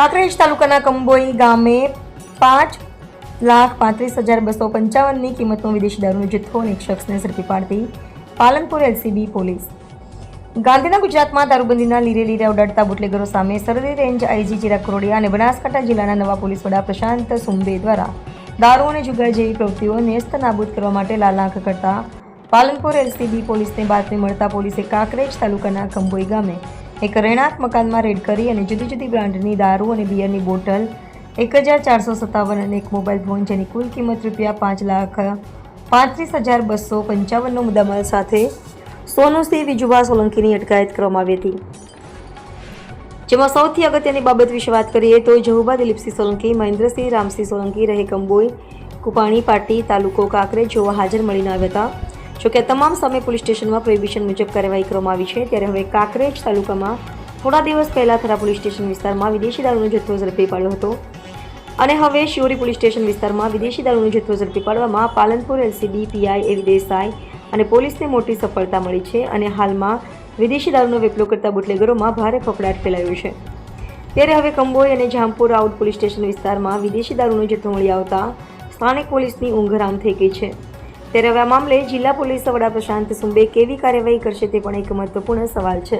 કાંકરેજ તાલુકાના કંબોઈ ગામે પાંચ લાખ પાંત્રીસ હજાર બસો પંચાવનની કિંમતનો વિદેશી દારૂનો જથ્થો અને એક શખ્સને ઝડપી પાડતી પાલનપુર એલસીબી પોલીસ. ગાંધીના ગુજરાતમાં દારૂબંધીના લીરે લીરે ઉડાડતા બુટલેગરો સામે સરહદી રેન્જ આઈજી ચિરાગ કરોડિયા અને બનાસકાંઠા જિલ્લાના નવા પોલીસ વડા પ્રશાંત સુંબે દ્વારા દારૂ અને જુગાર જેવી પ્રવૃત્તિઓ નેસ્ત નાબૂદ કરવા માટે લાલાંક કરતા પાલનપુર એલસીબી પોલીસને બાતમી મળતા પોલીસે કાંકરેજ તાલુકાના કંબોઈ ગામે એક રહેણાંક મકાનમાં રેડ કરી અને જુદી જુદી બ્રાન્ડની દારૂ અને બિયરની બોટલ એક હજાર ચારસો સત્તાવન અને એક મોબાઈલ ફોન જેની કુલ કિંમત રૂપિયા પાંચ લાખ પાંત્રીસ હજાર બસો પંચાવનનો મુદ્દામાલ સાથે સોનુસિંહ વિજુભા સોલંકીની અટકાયત કરવામાં આવી હતી. જેમાં સૌથી અગત્યની બાબત વિશે વાત કરીએ તો જહુબા દિલીપસિંહ સોલંકી, મહેન્દ્રસિંહ રામસિંહ સોલંકી રહે કંબોઈ કુપાણી પાટી, તાલુકો કાંકરેજ જોવા હાજર મળીને આવ્યા હતા. જોકે તમામ સામે પોલીસ સ્ટેશનમાં પ્રોહિબિશન મુજબ કાર્યવાહી કરવામાં આવી છે, ત્યારે હવે કાંકરેજ તાલુકામાં થોડા દિવસ પહેલા થરા પોલીસ સ્ટેશન વિસ્તારમાં વિદેશી દારૂનો જથ્થો ઝડપી પાડ્યો હતો. અને હવે શિવરી પોલીસ સ્ટેશન વિસ્તારમાં વિદેશી દારૂનો જથ્થો ઝડપી પાડવામાં પાલનપુર એલસીબી, પીઆઈ, એવી દેસાઈ અને પોલીસને મોટી સફળતા મળી છે અને હાલમાં વિદેશી દારૂનો વેપલો કરતા બુટલેગરોમાં ભારે ફફડાટ ફેલાયો છે. ત્યારે હવે કંબોઈ અને જામપુર આઉટ પોલીસ સ્ટેશન વિસ્તારમાં વિદેશી દારૂનો જથ્થો મળી આવતા સ્થાનિક પોલીસની ઊંઘ રામ થઈ ગઈ છે. ત્યારે હવે આ મામલે જિલ્લા પોલીસ વડા પ્રશાંત સુંબે કેવી કાર્યવાહી કરશે તે પણ એક મહત્વપૂર્ણ સવાલ છે.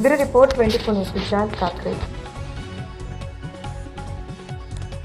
Bureau report twenty four news Gujarat, Kankrej.